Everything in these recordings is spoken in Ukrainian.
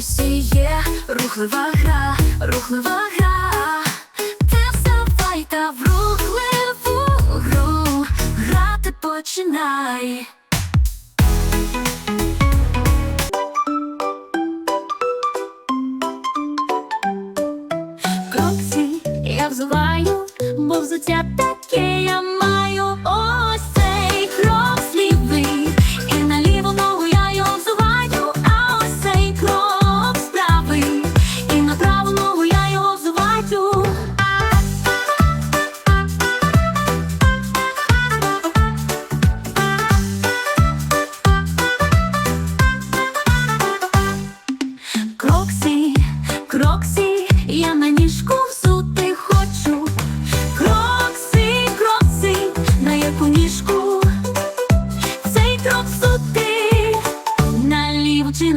Ось є рухлива гра, рухлива гра. Ти вставай та в рухливу гру грати починай. Кроксі я взуваю, бо взуття таке я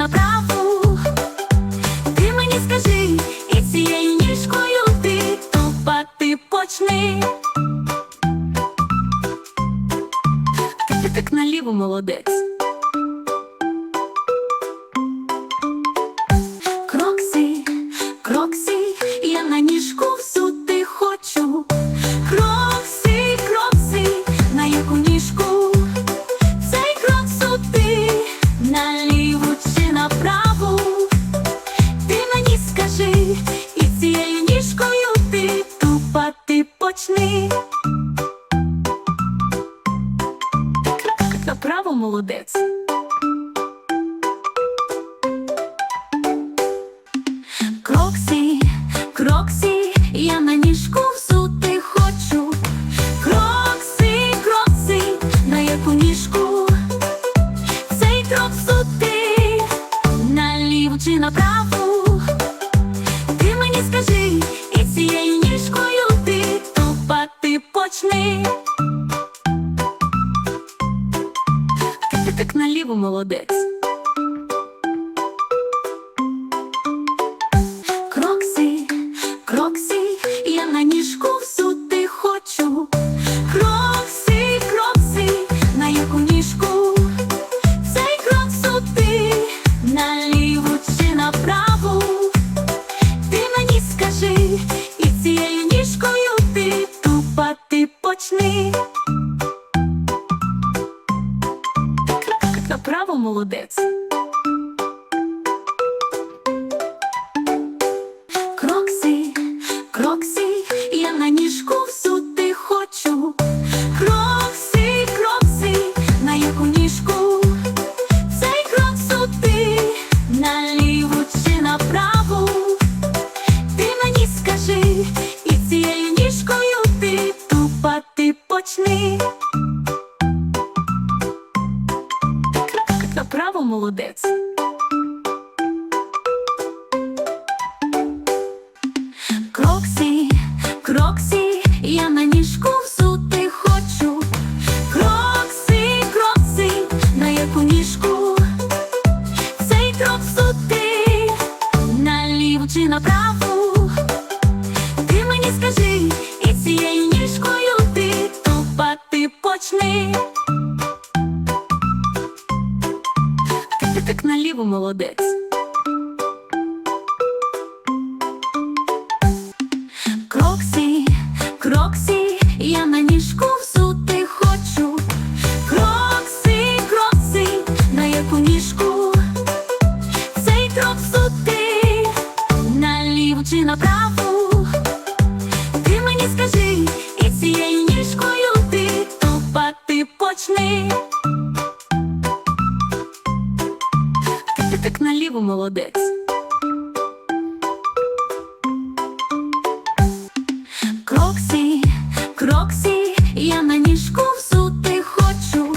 на. Ти мені скажи, і цією ніжкою ти тупати почни. Ти так наліво молодець. Ти, ти так наліво молодець. Молодець. Молодець. Кроксі, кроксі, я на ніжку взути хочу. Кроксі, кроксі, на яку ніжку цей крок взути, на ліву чи на Ти, ти так наліво молодець. Кроксі, кроксі, я на ніжку взути хочу. Кроксі, кроксі, на яку ніжку цей крок взути, на ліву чи на праву. Ти мені скажи, і цією ніжкою ти тупати почни. Молодець. Кроксі, кроксі, я на ніжку взути хочу.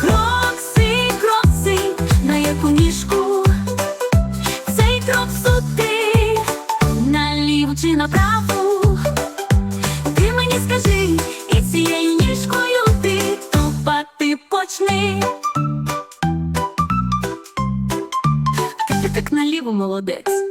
Кроксі, кроксі, на яку ніжку цей крок взути, на ліву чи на праву. Ти мені скажи, і цією ніжкою ти тупати почни. Молодець.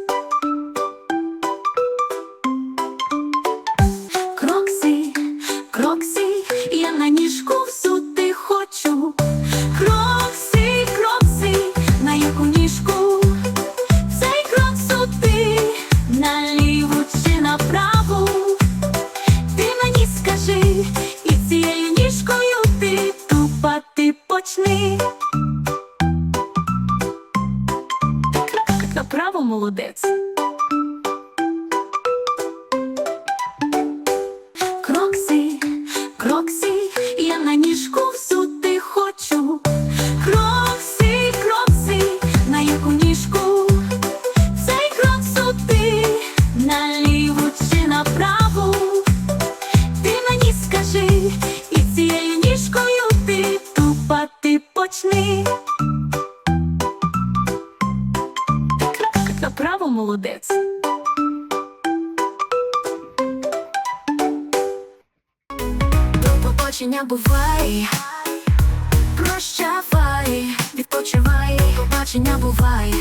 Направо молодець. Кроксі, кроксі, я на ніжку всюди хочу. Кроксі, кроксі, на яку ніжку? Цей крок сюди, наліву чи направо. Ти мені скажи, і цією ніжкою ти тупати почни. Молодець. До побачення бувай, прощавай, відпочивай, побачення бувай.